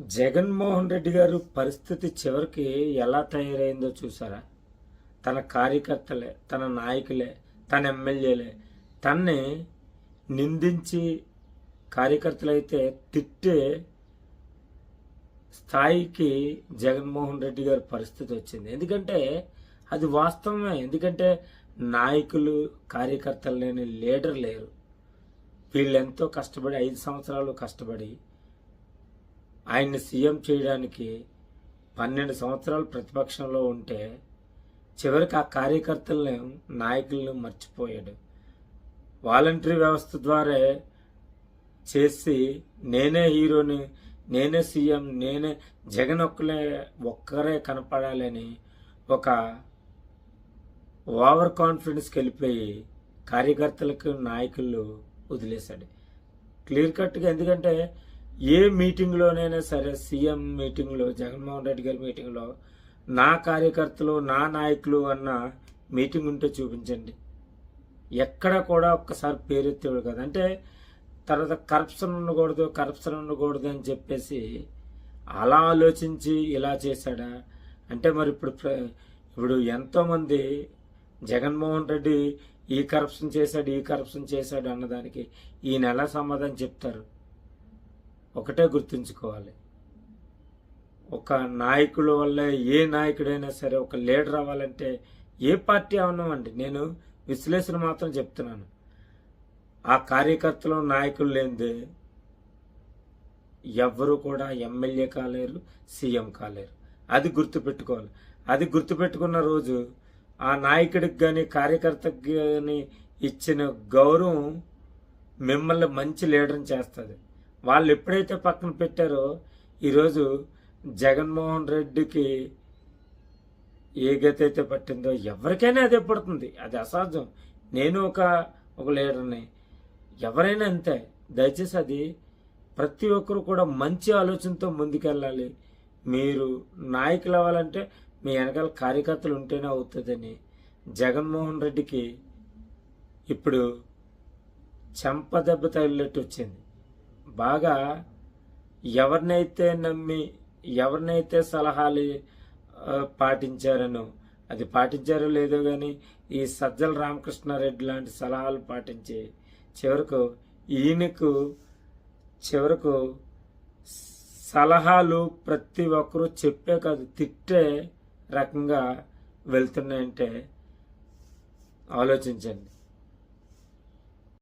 జగన్మోహన్ రెడ్డి గారు పరిస్థితి చివరికి ఎలా తయారైందో చూసారా? తన కార్యకర్తలే తన నాయకులే తన ఎమ్మెల్యేలే తన్ని నిందించి కార్యకర్తలైతే తిట్టే స్థాయికి జగన్మోహన్ రెడ్డి గారి పరిస్థితి వచ్చింది. ఎందుకంటే అది వాస్తవమే. ఎందుకంటే నాయకులు కార్యకర్తలు లేని లీడర్ లేరు. వీళ్ళు ఎంతో కష్టపడి ఐదు సంవత్సరాలు కష్టపడి ఆయన్ని సీఎం చేయడానికి పన్నెండు సంవత్సరాలు ప్రతిపక్షంలో ఉంటే చివరికి ఆ కార్యకర్తలను నాయకులను మర్చిపోయాడు. వాలంటరీ వ్యవస్థ ద్వారా చేసి నేనే హీరోని నేనే సీఎం నేనే జగన్ ఒక్కలే ఒక్కరే కనపడాలని ఒక ఓవర్ కాన్ఫిడెన్స్కి వెళ్ళిపోయి కార్యకర్తలకు నాయకులు వదిలేశాడు. క్లియర్ కట్గా ఎందుకంటే ఏ మీటింగ్లోనైనా సరే సీఎం మీటింగ్లో జగన్మోహన్ రెడ్డి గారి మీటింగ్లో నా కార్యకర్తలు నా నాయకులు అన్న మీటింగ్ ఉంటే చూపించండి. ఎక్కడ కూడా ఒక్కసారి పేరెత్తేవాడు కదా. అంటే తర్వాత కరప్షన్ ఉండకూడదు కరప్షన్ ఉండకూడదు అని చెప్పేసి అలా ఆలోచించి ఇలా చేశాడా? అంటే మరి ఇప్పుడు ప్ర- ఇప్పుడు ఎంతోమంది జగన్మోహన్ రెడ్డి ఈ కరప్షన్ చేశాడు ఈ కరప్షన్ చేశాడు అన్నదానికి ఈయన ఎలా సమాధానం చెప్తారు. ఒకటే గుర్తుంచుకోవాలి. ఒక నాయకుల వల్ల ఏ నాయకుడైనా సరే ఒక లీడర్ అవ్వాలంటే ఏ పార్టీ అవనమండి నేను విశ్లేషణ మాత్రం చెప్తున్నాను. ఆ కార్యకర్తలు నాయకులు లేనిదే ఎవరు కూడా ఎమ్మెల్యే కాలేరు సీఎం కాలేరు. అది గుర్తుపెట్టుకోవాలి. అది గుర్తుపెట్టుకున్న రోజు ఆ నాయకుడికి కానీ కార్యకర్తకి కానీ ఇచ్చిన గౌరవం మిమ్మల్ని మంచి లీడర్ని చేస్తుంది. వాళ్ళు ఎప్పుడైతే పక్కన పెట్టారో ఈరోజు జగన్మోహన్ రెడ్డికి ఏ గతి అయితే పట్టిందో ఎవరికైనా అదే పడుతుంది. అది అసాధ్యం. నేను ఒక ఒక లీడర్ని. ఎవరైనా అంతే. దయచేసి అది ప్రతి ఒక్కరు కూడా మంచి ఆలోచనతో ముందుకెళ్ళాలి. మీరు నాయకులు అవ్వాలంటే మీ వెనకాల కార్యకర్తలు ఉంటేనే అవుతుందని జగన్మోహన్ రెడ్డికి ఇప్పుడు చెంప దెబ్బ తగిలినట్టు వచ్చింది. బాగా ఎవరినైతే నమ్మి ఎవరినైతే సలహాలు పాటించారనో అది పాటించారో లేదో కానీ ఈ సజ్జల రామకృష్ణారెడ్డి లాంటి సలహాలు పాటించి చివరకు ఈయనకు చివరకు సలహాలు ప్రతి ఒక్కరూ చెప్పే కాదు తిట్టే రకంగా వెళ్తున్నాయంటే ఆలోచించండి.